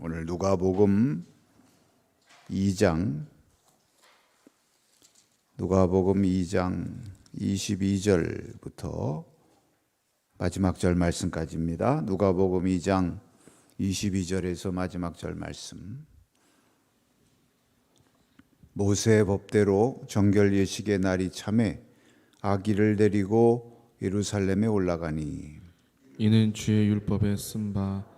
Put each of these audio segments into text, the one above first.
오늘 누가복음 2장 누가복음 2장 22절부터 마지막 절 말씀까지입니다. 누가복음 2장 22절에서 마지막 절 말씀. 모세의 법대로 정결 예식의 날이 참에 아기를 데리고 예루살렘에 올라가니 이는 주의 율법에 쓴 바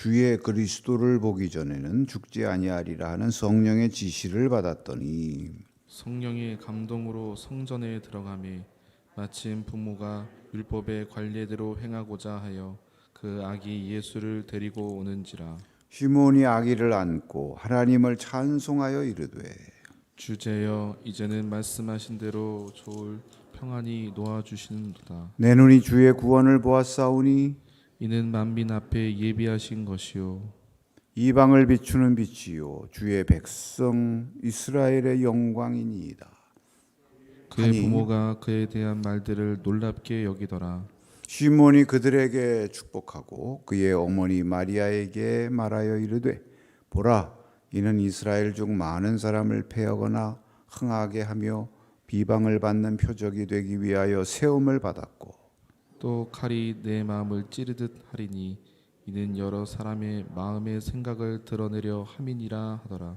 주의 그리스도를 보기 전에는 죽지 아니하리라 하는 성령의 지시를 받았더니 성령의 감동으로 성전에 들어가매 마침 부모가 율법의 관례대로 행하고자 하여 그 아기 예수를 데리고 오는지라. 시몬이 아기를 안고 하나님을 찬송하여 이르되 주제여 이제는 말씀하신 대로 좋을 평안히 놓아 주시는도다. 내 눈이 주의 구원을 보았사오니 이는 만민 앞에 예비하신 것이요 이방을 비추는 빛이요 주의 백성 이스라엘의 영광이니이다. 그의 아니. 부모가 그에 대한 말들을 놀랍게 여기더라 시몬이 그들에게 축복하고 그의 어머니 마리아에게 말하여 이르되 보라 이는 이스라엘 중 많은 사람을 패하거나 흥하게 하며 비방을 받는 표적이 되기 위하여 세움을 받았고 또 칼이 내 마음을 찌르듯 하리니 이는 여러 사람의 마음의 생각을 드러내려 함이니라 하더라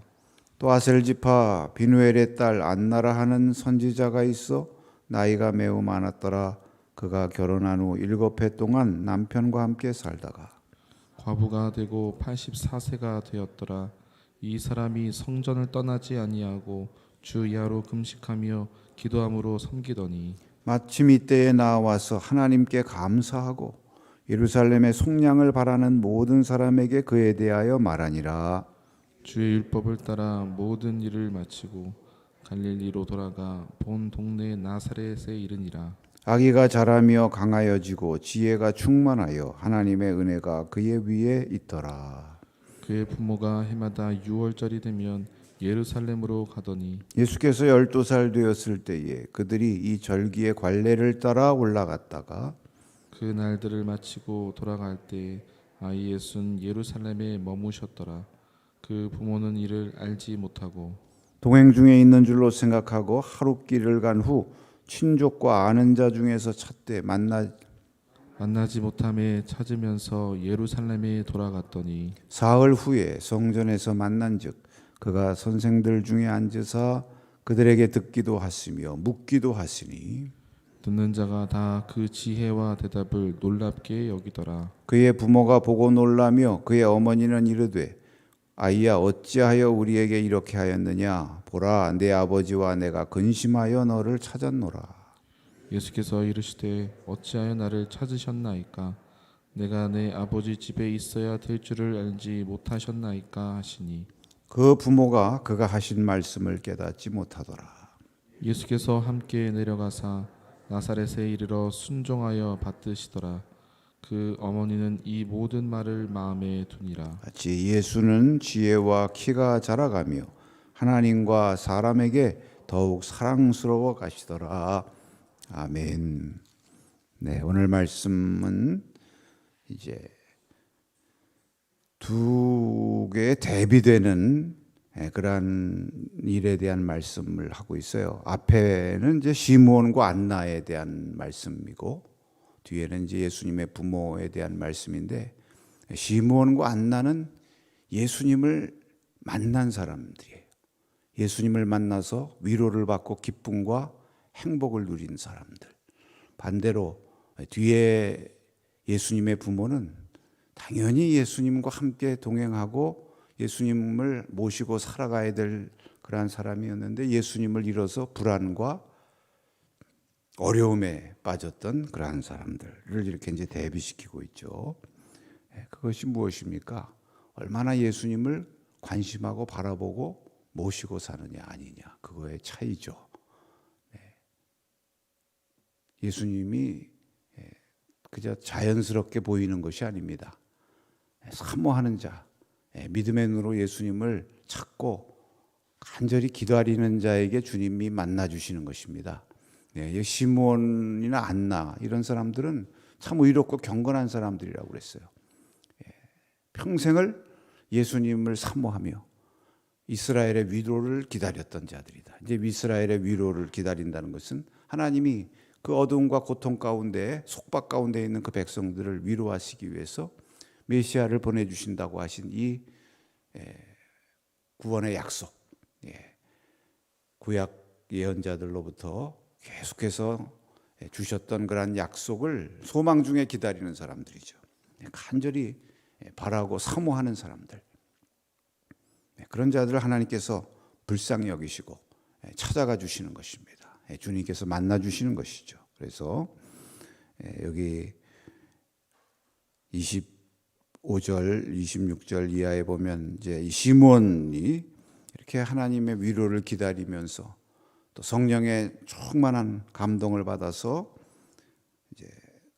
또 아셀지파 비누엘의 딸 안나라 하는 선지자가 있어 나이가 매우 많았더라 그가 결혼한 후 일곱 해 동안 남편과 함께 살다가 과부가 되고 84세가 되었더라. 이 사람이 성전을 떠나지 아니하고 주 야로 금식하며 기도함으로 섬기더니 마침 이때에 나와서 하나님께 감사하고 예루살렘의 속량을 바라는 모든 사람에게 그에 대하여 말하니라 주의 율법을 따라 모든 일을 마치고 갈릴리로 돌아가 본 동네 나사렛에 이르니라. 아기가 자라며 강하여지고 지혜가 충만하여 하나님의 은혜가 그의 위에 있더라 그의 부모가 해마다 유월절이 되면 예루살렘으로 가더니 예수께서 열두 살 되었을 때에 그들이 이 절기의 관례를 따라 올라갔다가 그 날들을 마치고 돌아갈 때 아이 예수는 예루살렘에 머무셨더라. 그 부모는 이를 알지 못하고 동행 중에 있는 줄로 생각하고 하루 길을 간 후 친족과 아는 자 중에서 찾되 만나 만나지 못함에 찾으면서 예루살렘에 돌아갔더니 사흘 후에 성전에서 만난즉 그가 선생들 중에 앉으사 그들에게 듣기도 하시며 묻기도 하시니 듣는 자가 다 그 지혜와 대답을 놀랍게 여기더라. 그의 부모가 보고 놀라며 그의 어머니는 이르되 아이야 어찌하여 우리에게 이렇게 하였느냐 보라 내 아버지와 내가 근심하여 너를 찾았노라 예수께서 이르시되 어찌하여 나를 찾으셨나이까? 내가 내 아버지 집에 있어야 될 줄을 알지 못하셨나이까 하시니 그 부모가 그가 하신 말씀을 깨닫지 못하더라 예수께서 함께 내려가사 나사렛에 이르러 순종하여 받드시더라. 그 어머니는 이 모든 말을 마음에 두니라. 같이 예수는 지혜와 키가 자라가며 하나님과 사람에게 더욱 사랑스러워 가시더라. 아멘. 네, 오늘 말씀은 이제 두 개의 대비되는 예, 그러한 일에 대한 말씀을 하고 있어요. 앞에는 이제 시므온과 안나에 대한 말씀이고 뒤에는 이제 예수님의 부모에 대한 말씀인데 시므온과 안나는 예수님을 만난 사람들이에요. 예수님을 만나서 위로를 받고 기쁨과 행복을 누린 사람들. 반대로 뒤에 예수님의 부모는 당연히 예수님과 함께 동행하고 예수님을 모시고 살아가야 될 그러한 사람이었는데 예수님을 잃어서 불안과 어려움에 빠졌던 그러한 사람들을 이렇게 이제 대비시키고 있죠. 예, 그것이 무엇입니까? 얼마나 예수님을 관심하고 바라보고 모시고 사느냐 아니냐 그거의 차이죠. 네. 예수님이 예, 그저 자연스럽게 보이는 것이 아닙니다. 예, 사모하는 자, 예, 믿음의 눈으로 예수님을 찾고 간절히 기다리는 자에게 주님이 만나 주시는 것입니다. 네, 이 시몬이나 안나 이런 사람들은 참 의롭고 경건한 사람들이라고 그랬어요. 예, 평생을 예수님을 사모하며 이스라엘의 위로를 기다렸던 자들이다. 이제 이스라엘의 위로를 기다린다는 것은 하나님이 그 어두움과 고통 가운데 속박 가운데 있는 그 백성들을 위로하시기 위해서 메시아를 보내주신다고 하신 이 에, 구원의 약속, 예, 구약 예언자들로부터 계속해서 예, 주셨던 그러한 약속을 소망 중에 기다리는 사람들이죠. 예, 간절히 예, 바라고 사모하는 사람들. 네, 그런 자들을 하나님께서 불쌍히 여기시고 예, 찾아가 주시는 것입니다. 예, 주님께서 만나 주시는 것이죠. 그래서 예, 여기 25절, 26절 이하에 보면 이제 이 시몬이 이렇게 하나님의 위로를 기다리면서 또 성령의 충만한 감동을 받아서 이제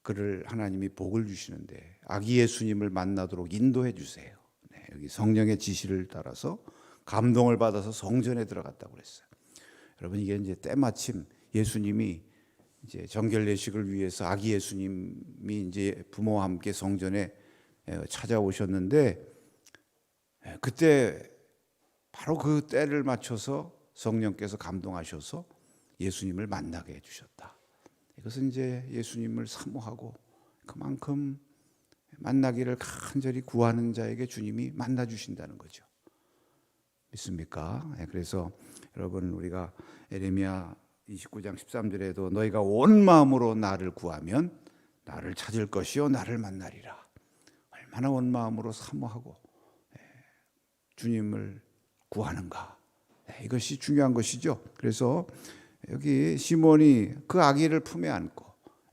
그를 하나님이 복을 주시는데 아기 예수님을 만나도록 인도해 주세요. 네, 여기 성령의 지시를 따라서 감동을 받아서 성전에 들어갔다고 그랬어요. 여러분 이게 이제 때마침 예수님이 이제 정결 예식을 위해서 아기 예수님이 이제 부모와 함께 성전에 찾아오셨는데 그때 바로 그 때를 맞춰서 성령께서 감동하셔서 예수님을 만나게 해주셨다. 이것은 이제 예수님을 사모하고 그만큼 만나기를 간절히 구하는 자에게 주님이 만나 주신다는 거죠. 믿습니까? 예, 그래서 여러분 우리가 에레미야 29장 13절에도 너희가 온 마음으로 나를 구하면 나를 찾을 것이요 나를 만나리라. 얼마나 온 마음으로 사모하고 예, 주님을 구하는가. 네, 이것이 중요한 것이죠. 그래서 여기 시몬이 그 아기를 품에 안고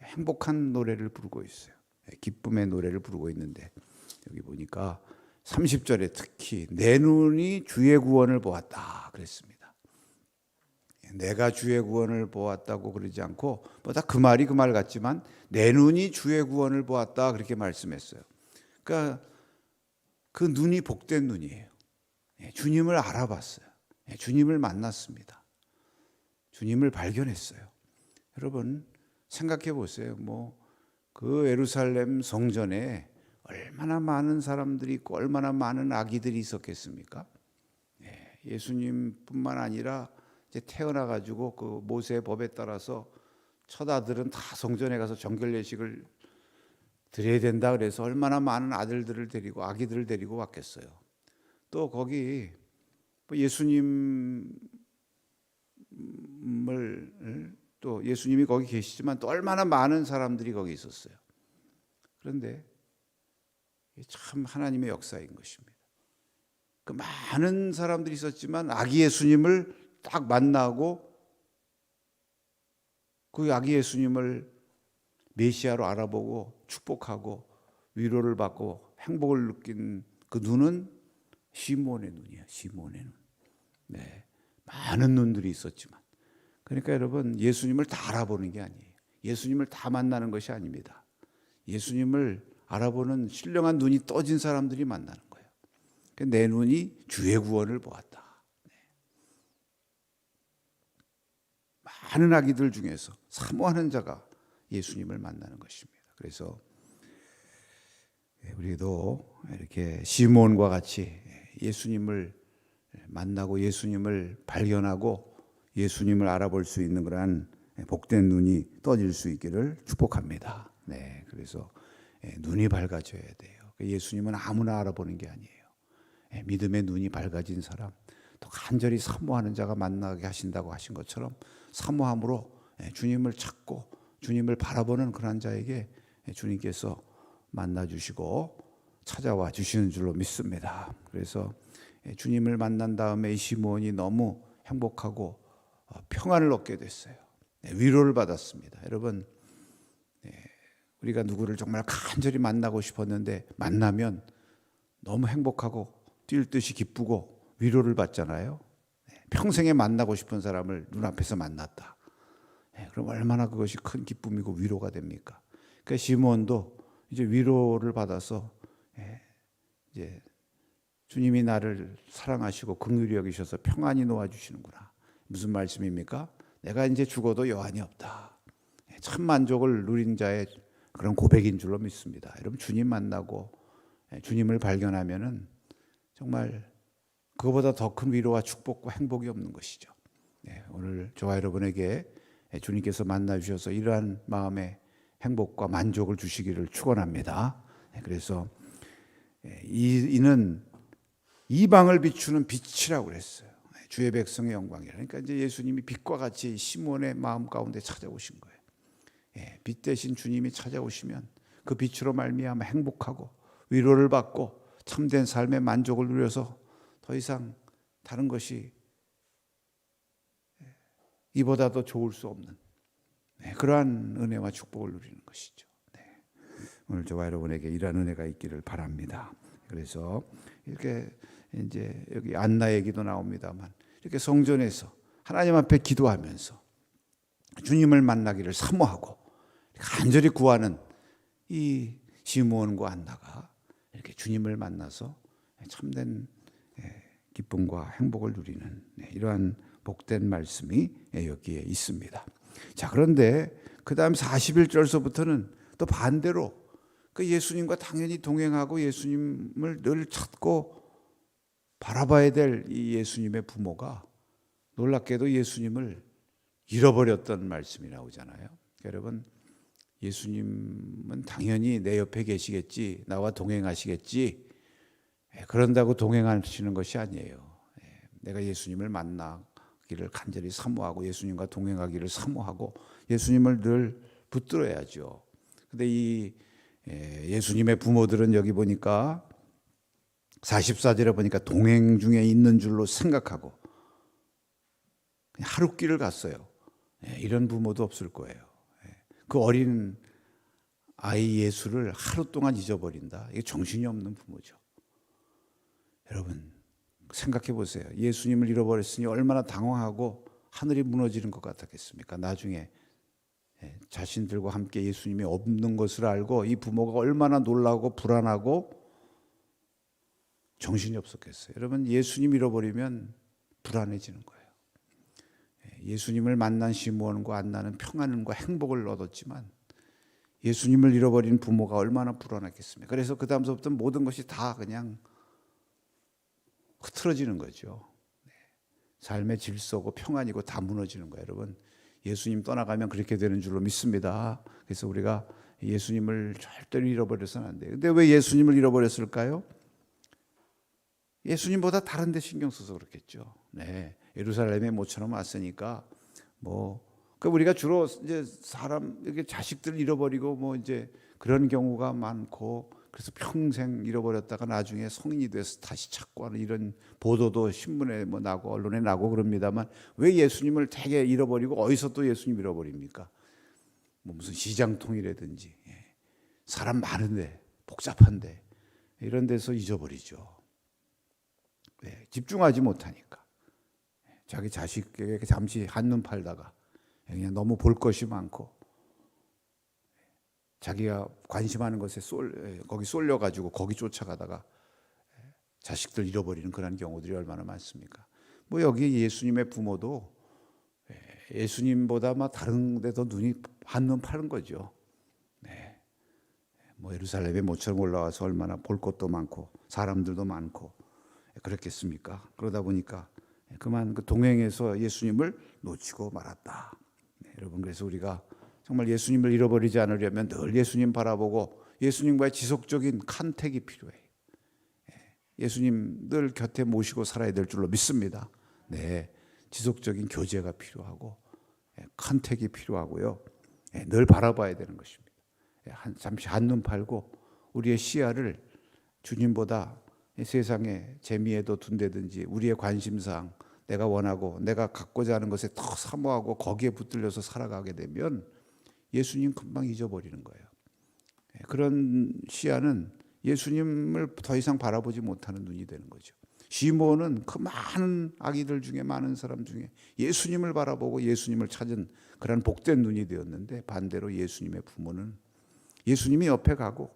행복한 노래를 부르고 있어요. 네, 기쁨의 노래를 부르고 있는데 여기 보니까 30절에 특히 내 눈이 주의 구원을 보았다 그랬습니다. 내가 주의 구원을 보았다고 그러지 않고 뭐 다 그 말이 그 말 같지만 내 눈이 주의 구원을 보았다 그렇게 말씀했어요. 그러니까 그 눈이 복된 눈이에요. 예, 주님을 알아봤어요. 예, 주님을 만났습니다. 주님을 발견했어요. 여러분 생각해 보세요. 뭐 그 예루살렘 성전에 얼마나 많은 사람들이 있고 얼마나 많은 아기들이 있었겠습니까? 예, 예수님뿐만 아니라 이제 태어나 가지고 그 모세의 법에 따라서 첫 아들은 다 성전에 가서 정결 예식을 드려야 된다 그래서 얼마나 많은 아들들을 데리고 아기들을 데리고 왔겠어요. 또 거기 뭐 예수님을 또 예수님이 거기 계시지만 또 얼마나 많은 사람들이 거기 있었어요. 그런데 참 하나님의 역사인 것입니다. 그 많은 사람들이 있었지만 아기 예수님을 딱 만나고 그 아기 예수님을 메시아로 알아보고 축복하고 위로를 받고 행복을 느낀 그 눈은 시몬의 눈이야. 시몬의 눈. 네. 많은 눈들이 있었지만 그러니까 여러분 예수님을 다 알아보는 게 아니에요. 예수님을 다 만나는 것이 아닙니다. 예수님을 알아보는 신령한 눈이 떠진 사람들이 만나는 거예요. 그러니까 내 눈이 주의 구원을 보았다. 네. 많은 아기들 중에서 사모하는 자가 예수님을 만나는 것입니다. 그래서 우리도 이렇게 시몬과 같이 예수님을 만나고 예수님을 발견하고 예수님을 알아볼 수 있는 그러한 복된 눈이 떠질 수 있기를 축복합니다. 네, 그래서 눈이 밝아져야 돼요. 예수님은 아무나 알아보는 게 아니에요. 믿음의 눈이 밝아진 사람, 또 간절히 사모하는 자가 만나게 하신다고 하신 것처럼 사모함으로 주님을 찾고 주님을 바라보는 그런 자에게 주님께서 만나 주시고 찾아와 주시는 줄로 믿습니다. 그래서 주님을 만난 다음에 이 시몬이 너무 행복하고 어, 평안을 얻게 됐어요. 위로를 받았습니다. 여러분, 우리가 누구를 정말 간절히 만나고 싶었는데 만나면 너무 행복하고 뛸 듯이 기쁘고 위로를 받잖아요. 네, 평생에 만나고 싶은 사람을 눈앞에서 만났다. 네, 그럼 얼마나 그것이 큰 기쁨이고 위로가 됩니까? 그러니까 시몬도 이제 위로를 받아서 예, 이제 주님이 나를 사랑하시고 긍휼히 여기셔서 평안히 놓아 주시는구나. 무슨 말씀입니까? 내가 이제 죽어도 여한이 없다. 예, 참 만족을 누린 자의 그런 고백인 줄로 믿습니다. 여러분 주님 만나고 예, 주님을 발견하면은 정말 그거보다 더 큰 위로와 축복과 행복이 없는 것이죠. 네, 오늘 저와 여러분에게 예, 주님께서 만나 주셔서 이러한 마음의 행복과 만족을 주시기를 축원합니다. 네, 그래서 예, 이, 이는 이방을 비추는 빛이라고 그랬어요. 예, 주의 백성의 영광이라. 그러니까 이제 예수님이 빛과 같이 시몬의 마음 가운데 찾아오신 거예요. 예, 빛 대신 주님이 찾아오시면 그 빛으로 말미암아 행복하고 위로를 받고 참된 삶의 만족을 누려서 더 이상 다른 것이 예, 이보다 더 좋을 수 없는 네, 그러한 은혜와 축복을 누리는 것이죠. 네. 오늘 저와 여러분에게 이러한 은혜가 있기를 바랍니다. 그래서 이렇게 이제 여기 안나 얘기도 나옵니다만 이렇게 성전에서 하나님 앞에 기도하면서 주님을 만나기를 사모하고 간절히 구하는 이 시므온과 안나가 이렇게 주님을 만나서 참된 예, 기쁨과 행복을 누리는 네, 이러한 복된 말씀이 예, 여기에 있습니다. 자, 그런데 그 다음 41절서부터는 또 반대로 그 예수님과 당연히 동행하고 예수님을 늘 찾고 바라봐야 될 이 예수님의 부모가 놀랍게도 예수님을 잃어버렸던 말씀이 나오잖아요. 여러분, 예수님은 당연히 내 옆에 계시겠지, 나와 동행하시겠지, 예, 그런다고 동행하시는 것이 아니에요. 예, 내가 예수님을 만나 기를 간절히 사모하고 예수님과 동행하기를 사모하고 예수님을 늘 붙들어야죠. 근데 이 예, 예수님의 부모들은 여기 보니까 44절에 보니까 동행 중에 있는 줄로 생각하고 그냥 하루 길을 갔어요. 예, 이런 부모도 없을 거예요. 예, 그 어린 아이 예수를 하루 동안 잊어버린다. 이게 정신이 없는 부모죠. 여러분 생각해 보세요. 예수님을 잃어버렸으니 얼마나 당황하고 하늘이 무너지는 것 같았겠습니까? 나중에 예, 자신들과 함께 예수님이 없는 것을 알고 이 부모가 얼마나 놀라고 불안하고 정신이 없었겠어요. 여러분 예수님 잃어버리면 불안해지는 거예요. 예, 예수님을 만난 시므온과 안나는 평안과 행복을 얻었지만 예수님을 잃어버린 부모가 얼마나 불안했겠습니까? 그래서 그 다음서부터 모든 것이 다 그냥 흐트러지는 거죠. 네. 삶의 질서고 평안이고 다 무너지는 거예요, 여러분. 예수님 떠나가면 그렇게 되는 줄로 믿습니다. 그래서 우리가 예수님을 절대로 잃어버려서는 안 돼요. 근데 왜 예수님을 잃어버렸을까요? 예수님보다 다른 데 신경 써서 그렇겠죠. 네. 예루살렘에 모처럼 왔으니까 뭐, 그 우리가 주로 이제 사람, 이렇게 자식들 잃어버리고 뭐 이제 그런 경우가 많고 그래서 평생 잃어버렸다가 나중에 성인이 돼서 다시 찾고 하는 이런 보도도 신문에 뭐 나고 언론에 나고 그럽니다만 왜 예수님을 되게 잃어버리고 어디서 또 예수님 잃어버립니까? 뭐 무슨 시장 통이라든지 예. 사람 많은데 복잡한데 이런 데서 잊어버리죠. 네, 집중하지 못하니까 자기 자식에게 잠시 한눈 팔다가 그냥 너무 볼 것이 많고 자기가 관심하는 것에 쏠 거기 쏠려 가지고 거기 쫓아가다가 자식들 잃어버리는 그런 경우들이 얼마나 많습니까? 뭐 여기 예수님의 부모도 예수님보다 막 다른 데도 눈이 한눈 파는 거죠. 네. 뭐 예루살렘에 모처럼 올라와서 얼마나 볼 것도 많고 사람들도 많고 그랬겠습니까? 그러다 보니까 그만 그 동행해서 예수님을 놓치고 말았다. 네, 여러분 그래서 우리가 정말 예수님을 잃어버리지 않으려면 늘 예수님 바라보고 예수님과의 지속적인 컨택이 필요해요. 예수님 늘 곁에 모시고 살아야 될 줄로 믿습니다. 네, 지속적인 교제가 필요하고 컨택이 필요하고요. 늘 바라봐야 되는 것입니다. 한, 잠시 한눈 팔고 우리의 시야를 주님보다 세상의 재미에도 둔다든지 우리의 관심사항 내가 원하고 내가 갖고자 하는 것에 더 사모하고 거기에 붙들려서 살아가게 되면 예수님 금방 잊어버리는 거예요. 그런 시야는 예수님을 더 이상 바라보지 못하는 눈이 되는 거죠. 시몬은 그 많은 아기들 중에 많은 사람 중에 예수님을 바라보고 예수님을 찾은 그런 복된 눈이 되었는데 반대로 예수님의 부모는 예수님이 옆에 가고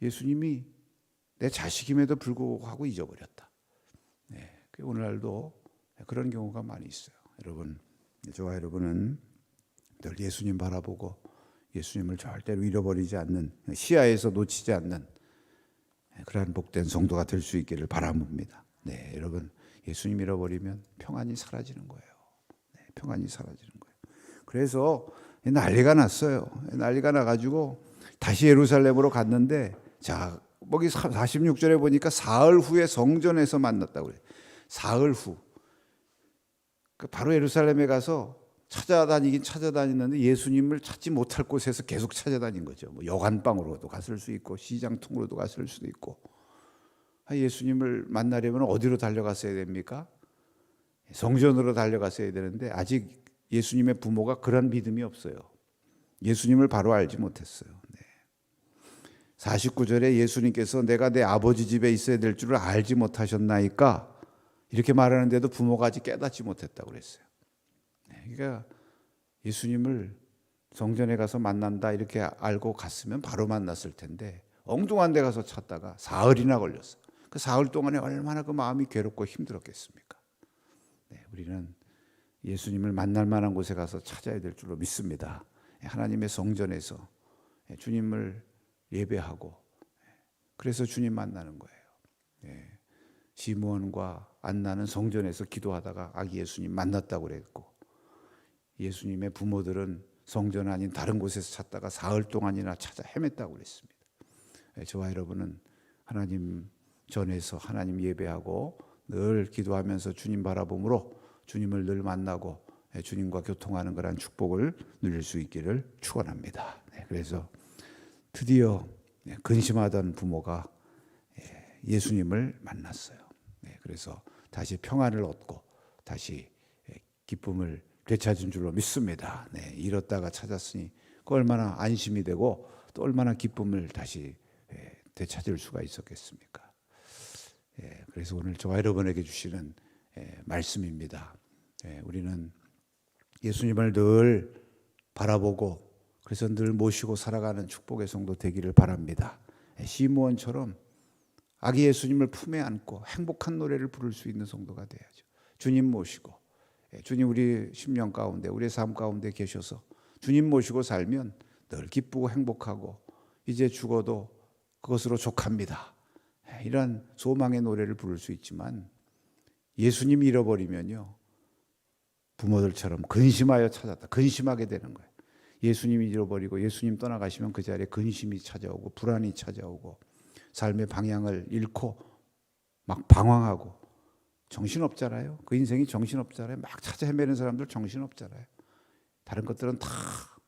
예수님이 내 자식임에도 불구하고 잊어버렸다. 네, 그 오늘날도 그런 경우가 많이 있어요. 여러분, 저와 여러분은 늘 예수님 바라보고 예수님을 절대로 잃어버리지 않는 시야에서 놓치지 않는 그러한 복된 성도가 될 수 있기를 바라봅니다. 네, 여러분 예수님 잃어버리면 평안이 사라지는 거예요. 네, 평안이 사라지는 거예요. 그래서 난리가 났어요. 난리가 나가지고 다시 예루살렘으로 갔는데 자 거기 46절에 보니까 사흘 후에 성전에서 만났다고 그래요. 사흘 후. 그 바로 예루살렘에 가서 찾아다니긴 찾아다녔는데 예수님을 찾지 못할 곳에서 계속 찾아다닌 거죠. 뭐 여관방으로도 갔을 수 있고 시장 통으로도 갔을 수도 있고. 아, 예수님을 만나려면 어디로 달려갔어야 됩니까? 성전으로 달려갔어야 되는데 아직 예수님의 부모가 그런 믿음이 없어요. 예수님을 바로 알지 못했어요. 네. 49절에 예수님께서 내가 내 아버지 집에 있어야 될 줄을 알지 못하셨나이까 이렇게 말하는데도 부모가 아직 깨닫지 못했다고 그랬어요. 네, 그러니까 예수님을 성전에 가서 만난다 이렇게 알고 갔으면 바로 만났을 텐데 엉뚱한 데 가서 찾다가 사흘이나 걸렸어. 그 사흘 동안에 얼마나 그 마음이 괴롭고 힘들었겠습니까? 네, 우리는 예수님을 만날 만한 곳에 가서 찾아야 될 줄로 믿습니다. 하나님의 성전에서 주님을 예배하고 그래서 주님 만나는 거예요. 네. 시므온과 안나는 성전에서 기도하다가 아기 예수님 만났다고 그랬고 예수님의 부모들은 성전 아닌 다른 곳에서 찾다가 사흘 동안이나 찾아 헤맸다고 그랬습니다. 네, 저와 여러분은 하나님 전에서 하나님 예배하고 늘 기도하면서 주님 바라봄으로 주님을 늘 만나고 네, 주님과 교통하는 그런 축복을 누릴 수 있기를 축원합니다. 네, 그래서 드디어 근심하던 부모가 예수님을 만났어요. 그래서 다시 평안을 얻고 다시 기쁨을 되찾은 줄로 믿습니다. 네, 잃었다가 찾았으니 그 얼마나 안심이 되고 또 얼마나 기쁨을 다시 되찾을 수가 있었겠습니까? 그래서 오늘 저와 여러분에게 주시는 말씀입니다. 우리는 예수님을 늘 바라보고 그래서 늘 모시고 살아가는 축복의 성도 되기를 바랍니다. 시므온처럼 아기 예수님을 품에 안고 행복한 노래를 부를 수 있는 성도가 돼야죠. 주님 모시고 주님 우리 심령 가운데 우리 삶 가운데 계셔서 주님 모시고 살면 늘 기쁘고 행복하고 이제 죽어도 그것으로 족합니다. 이런 소망의 노래를 부를 수 있지만 예수님 잃어버리면요 부모들처럼 근심하여 찾았다 근심하게 되는 거예요. 예수님이 잃어버리고 예수님 떠나가시면 그 자리에 근심이 찾아오고 불안이 찾아오고 삶의 방향을 잃고 막 방황하고 정신없잖아요. 그 인생이 정신없잖아요. 막 찾아 헤매는 사람들 정신없잖아요. 다른 것들은 다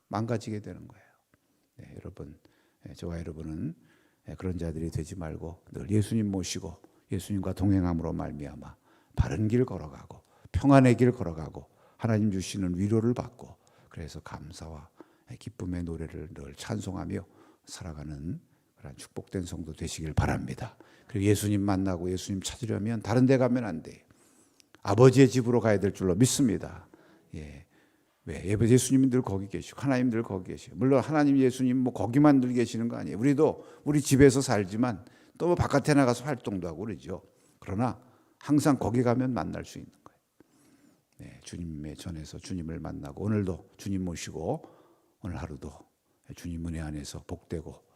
망가지게 되는 거예요. 네, 여러분, 저와 여러분은 그런 자들이 되지 말고 늘 예수님 모시고 예수님과 동행함으로 말미암아 바른 길 걸어가고 평안의 길 걸어가고 하나님 주시는 위로를 받고 그래서 감사와 기쁨의 노래를 늘 찬송하며 살아가는 그런 축복된 성도 되시길 바랍니다. 그리고 예수님 만나고 예수님 찾으려면 다른 데 가면 안 돼. 아버지의 집으로 가야 될 줄로 믿습니다. 예. 왜? 예수님이 늘 거기 계시고 하나님 늘 거기 계시고 물론 하나님 예수님 뭐 거기만 늘 계시는 거 아니에요. 우리도 우리 집에서 살지만 또 뭐 바깥에 나가서 활동도 하고 그러죠. 그러나 항상 거기 가면 만날 수 있는 거예요. 네, 주님의 전에서 주님을 만나고 오늘도 주님 모시고 오늘 하루도 주님 은혜 안에서 복되고 예,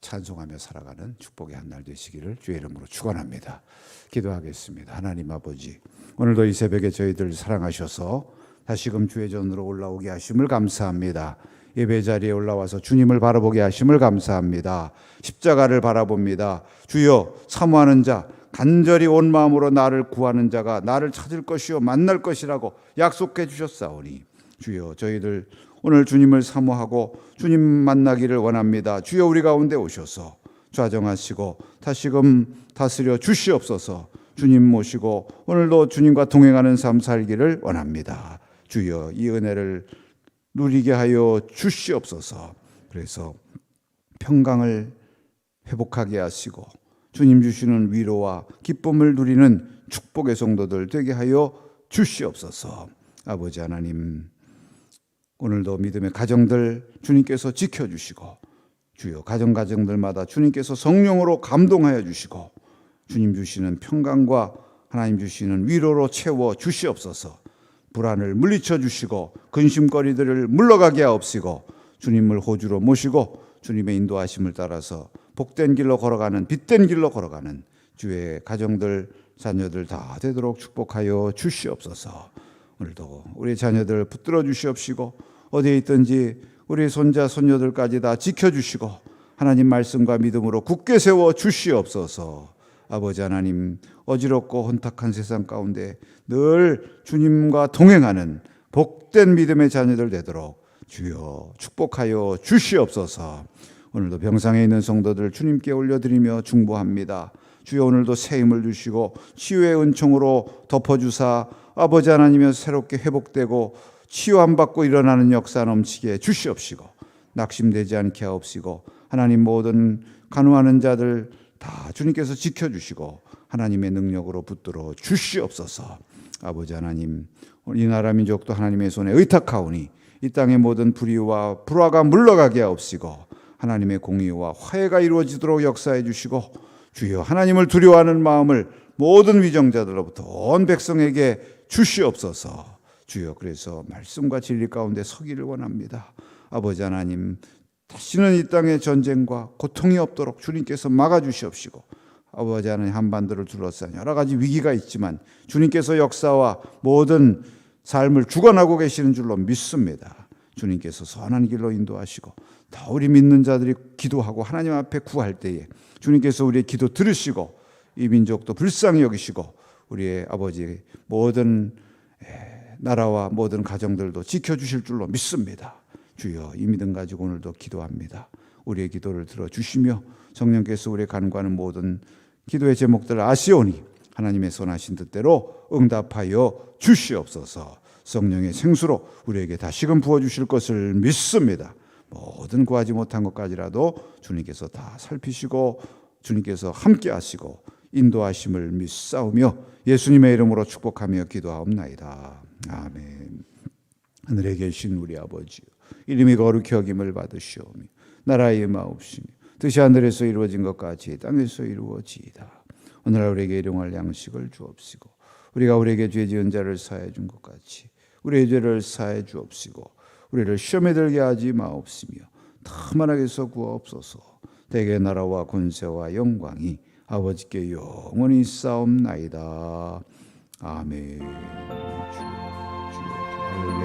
찬송하며 살아가는 축복의 한 날 되시기를 주의 이름으로 축원합니다. 기도하겠습니다. 하나님 아버지, 오늘도 이 새벽에 저희들 사랑하셔서 다시금 주의 전으로 올라오게 하심을 감사합니다. 예배 자리에 올라와서 주님을 바라보게 하심을 감사합니다. 십자가를 바라봅니다. 주여 사모하는 자 간절히 온 마음으로 나를 구하는 자가 나를 찾을 것이요 만날 것이라고 약속해 주셨사오니 주여 저희들 오늘 주님을 사모하고 주님 만나기를 원합니다. 주여 우리 가운데 오셔서 좌정하시고 다시금 다스려 주시옵소서. 주님 모시고 오늘도 주님과 동행하는 삶 살기를 원합니다. 주여 이 은혜를 누리게 하여 주시옵소서. 그래서 평강을 회복하게 하시고 주님 주시는 위로와 기쁨을 누리는 축복의 성도들 되게 하여 주시옵소서. 아버지 하나님 오늘도 믿음의 가정들 주님께서 지켜 주시고 주여 가정 가정들마다 주님께서 성령으로 감동하여 주시고 주님 주시는 평강과 하나님 주시는 위로로 채워 주시옵소서. 불안을 물리쳐 주시고 근심거리들을 물러가게 하옵시고 주님을 호주로 모시고 주님의 인도하심을 따라서 복된 길로 걸어가는 빛된 길로 걸어가는 주의 가정들 자녀들 다 되도록 축복하여 주시옵소서. 오늘도 우리 자녀들 붙들어 주시옵시고 어디에 있든지 우리 손자 손녀들까지 다 지켜 주시고 하나님 말씀과 믿음으로 굳게 세워 주시옵소서. 아버지 하나님 어지럽고 혼탁한 세상 가운데 늘 주님과 동행하는 복된 믿음의 자녀들 되도록 주여 축복하여 주시옵소서. 오늘도 병상에 있는 성도들 주님께 올려드리며 중보합니다. 주여 오늘도 새 힘을 주시고 치유의 은총으로 덮어주사 아버지 하나님여 새롭게 회복되고 치유함 받고 일어나는 역사 넘치게 주시옵시고 낙심되지 않게 하옵시고 하나님 모든 간호하는 자들 다 주님께서 지켜주시고 하나님의 능력으로 붙들어 주시옵소서. 아버지 하나님, 이 나라 민족도 하나님의 손에 의탁하오니 이 땅의 모든 불의와 불화가 물러가게 하옵시고 하나님의 공의와 화해가 이루어지도록 역사해 주시고 주여 하나님을 두려워하는 마음을 모든 위정자들로부터 온 백성에게 주시옵소서. 주여 그래서 말씀과 진리 가운데 서기를 원합니다. 아버지 하나님 다시는 이 땅에 전쟁과 고통이 없도록 주님께서 막아 주시옵시고 아버지 하나님 한반도를 둘러싼 여러 가지 위기가 있지만 주님께서 역사와 모든 삶을 주관하고 계시는 줄로 믿습니다. 주님께서 선한 길로 인도하시고 더 우리 믿는 자들이 기도하고 하나님 앞에 구할 때에 주님께서 우리의 기도 들으시고 이 민족도 불쌍히 여기시고 우리의 아버지 모든 나라와 모든 가정들도 지켜주실 줄로 믿습니다. 주여 이 믿음 가지고 오늘도 기도합니다. 우리의 기도를 들어주시며 성령께서 우리의 간과하는 모든 기도의 제목들을 아시오니 하나님의 선하신 뜻대로 응답하여 주시옵소서 성령의 생수로 우리에게 다시금 부어주실 것을 믿습니다. 모든 구하지 못한 것까지라도 주님께서 다 살피시고 주님께서 함께 하시고 인도하심을 믿사오며 예수님의 이름으로 축복하며 기도하옵나이다. 아멘. 하늘에 계신 우리 아버지요 이름이 거룩히 여김을 받으시오며 나라의 마옵시며 뜻이 하늘에서 이루어진 것 같이 땅에서 이루어지이다. 오늘날 우리에게 일용할 양식을 주옵시고 우리가 우리에게 죄 지은 자를 사해 준 것 같이 우리의 죄를 사해 주옵시고 우리를 시험에 들게 하지 마옵시며 다만하게서 구하옵소서 대개 나라와 권세와 영광이 아버지께 영원히 싸움나이다. 아멘.